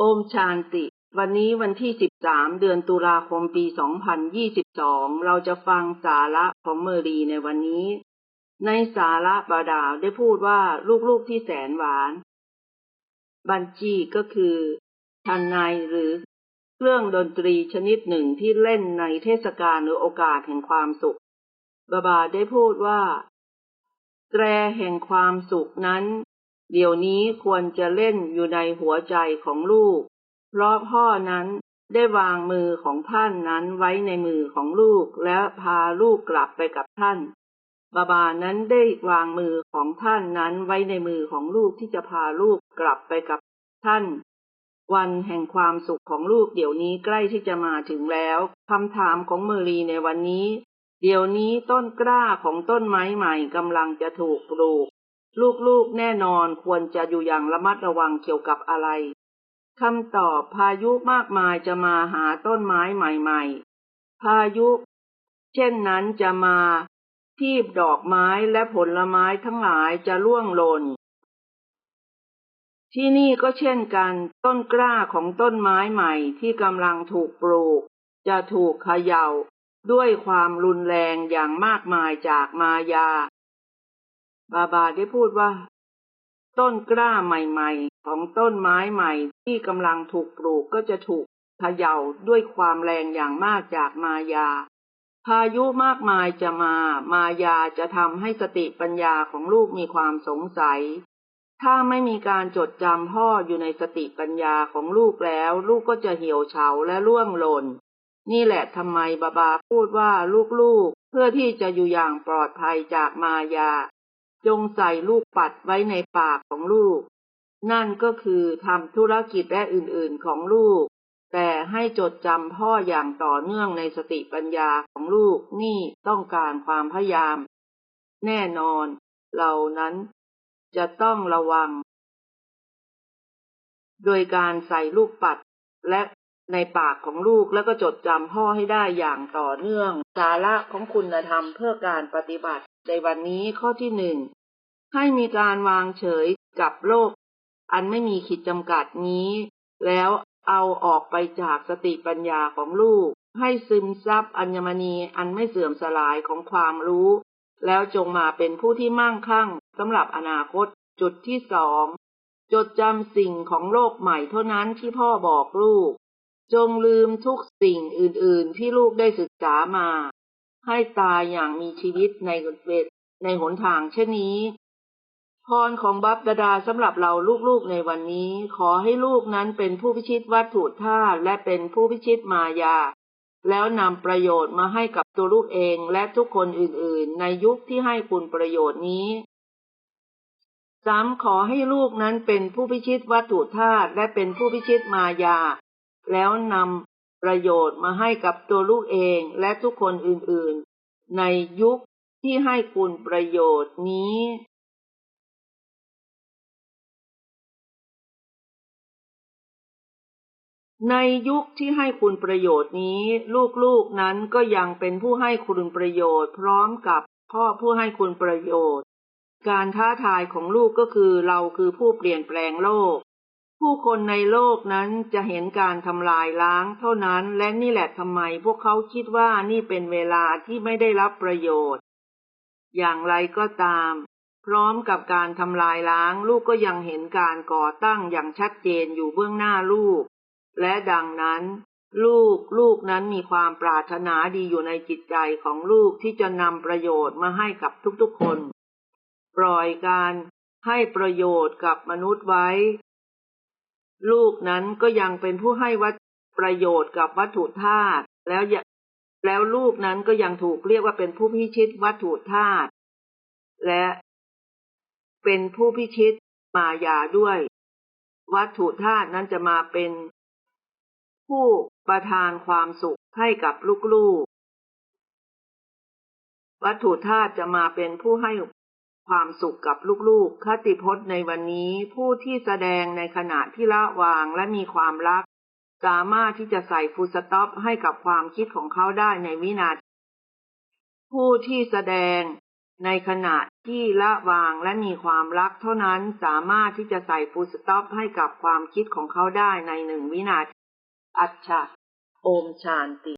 โอมชานติ วันนี้วันที่ 13 เดือนตุลาคมปี 2022 เราจะฟังสาระของเมอรีในวันนี้ ในสาระบาดาวได้พูดว่าลูกๆที่แสนหวาน บัญชีก็คือทันในหรือเครื่องดนตรีชนิดหนึ่งที่เล่นในเทศกาลหรือโอกาสแห่งความสุข บาบาได้พูดว่า แตรแห่งความสุขนั้น เดี๋ยวนี้ควรจะเล่นอยู่ในหัวใจของลูก เพราะพ่อนั้นได้วางมือของท่านนั้นไว้ในมือของลูกและพาลูกกลับไปกับท่านบาบานั้นได้วางมือของท่านนั้นไว้ในมือของลูกที่จะพาลูกกลับไปกับท่าน วันแห่งความสุขของลูกเดี๋ยวนี้ใกล้ที่จะมาถึงแล้วคำถามของเมอรีในวันนี้ เดี๋ยวนี้ต้นกล้าของต้นไม้ใหม่กำลังจะถูกปลูก ลูกๆแน่นอนควรจะอยู่อย่างระมัดระวังเกี่ยวกับอะไรคำตอบพายุมากมายจะมาหาต้นไม้ใหม่ๆ พายุ เช่นนั้นจะมาทีบดอกไม้และผลไม้ทั้งหลายจะร่วงหล่น ที่นี่ก็เช่นกันต้นกล้าของต้นไม้ใหม่ที่กำลังถูกปลูก จะถูกเขย่าด้วยความรุนแรงอย่างมากมายจากมายา บาบาได้พูดว่า ต้นกล้าใหม่ๆ ของต้นไม้ใหม่ที่กำลังถูกปลูกก็จะถูกเขย่าด้วยความแรงอย่างมากจากมายา พายุมากมายจะมา มายาจะทำให้สติปัญญาของลูกมีความสงสัย ถ้าไม่มีการจดจำพ่ออยู่ในสติปัญญาของลูกแล้ว ลูกก็จะเหี่ยวเฉาและร่วงหล่น นี่แหละทำไมบาบาพูดว่าลูกๆ เพื่อที่จะอยู่อย่างปลอดภัยจากมายา จงใส่ลูกปัดไว้ในปากของลูก นั่นก็คือทำธุรกิจและอื่นๆของลูก แต่ให้จดจำพ่ออย่างต่อเนื่องในสติปัญญาของลูกนี่ต้องการความพยายาม แน่นอน เหล่านั้นจะต้องระวัง โดยการใส่ลูกปัดและ ในปากของลูกแล้วก็จดจำพ่อให้ได้อย่างต่อเนื่อง สาระของคุณธรรมเพื่อการปฏิบัติ ในวันนี้ข้อที่หนึ่งให้มีการวางเฉยกับโลก อันไม่มีขีดจำกัดนี้ แล้วเอาออกไปจากสติปัญญาของลูก ให้ซึมซับอัญมณีอันไม่เสื่อมสลายของความรู้ แล้วจงมาเป็นผู้ที่มั่งคั่งสำหรับอนาคตจุดที่สองจดจำสิ่งของโลกใหม่เท่านั้นที่พ่อบอกลูก จงลืมทุกสิ่งอื่นๆ ที่ลูกได้ศึกษามา ให้ตายอย่างมีชีวิตในเวทในหนทางเช่นนี้พรของบัพดาดาสำหรับเราลูกๆในวันนี้ ขอให้ลูกนั้นเป็นผู้พิชิตวัตถุธาตุและเป็นผู้พิชิตมายา แล้วนำประโยชน์มาให้กับตัวลูกเองและทุกคนอื่นๆ ในยุคที่ให้คุณประโยชน์นี้ซ้ำขอให้ลูกนั้นเป็นผู้พิชิตวัตถุธาตุและเป็นผู้พิชิตมายา แล้วนำประโยชน์มาให้กับตัวลูกเองและทุกคนอื่นๆ ในยุคที่ให้คุณประโยชน์นี้ในยุคที่ให้คุณประโยชน์นี้ ลูกๆนั้นก็ยังเป็นผู้ให้คุณประโยชน์ พร้อมกับพ่อผู้ให้คุณประโยชน์ การท้าทายของลูกก็คือเราคือผู้เปลี่ยนแปลงโลก ผู้คนในโลกนั้นจะเห็นการทำลายล้างเท่านั้น และนี่แหละทำไมพวกเขาคิดว่านี่เป็นเวลาที่ไม่ได้รับประโยชน์ อย่างไรก็ตาม พร้อมกับการทำลายล้างลูกก็ยังเห็นการก่อตั้งอย่างชัดเจนอยู่เบื้องหน้าลูก และดังนั้น ลูกลูกนั้นมีความปรารถนาดีอยู่ในจิตใจของลูกที่จะนำประโยชน์มาให้กับทุกๆคน ปล่อยการให้ประโยชน์กับมนุษย์ไว้ ลูกนั้นก็ยังเป็นผู้ให้วัตประโยชน์กับวัตถุธาตุแล้วแล้วลูกนั้นก็ยังถูกเรียกว่าเป็นผู้พิชิตวัตถุธาตุและเป็นผู้พิชิตมายาด้วย วัตถุธาตุนั้นจะมาเป็น ผู้ประทานความสุขให้กับลูกๆ วัตถุธาตุจะมาเป็นผู้ให้ ความสุขกับลูกๆ คติพจน์ในวันนี้ผู้ที่แสดงในขณะที่ละวางและมีความรัก สามารถที่จะใส่ฟูสต็อปให้กับความคิดของเขาได้ในวินาที ผู้ที่แสดงในขณะที่ละวางและมีความรักเท่านั้นสามารถที่จะใส่ฟูสต็อปให้กับความคิดของเขาได้ในหนึ่งวินาที อัจฉะโอมชานติ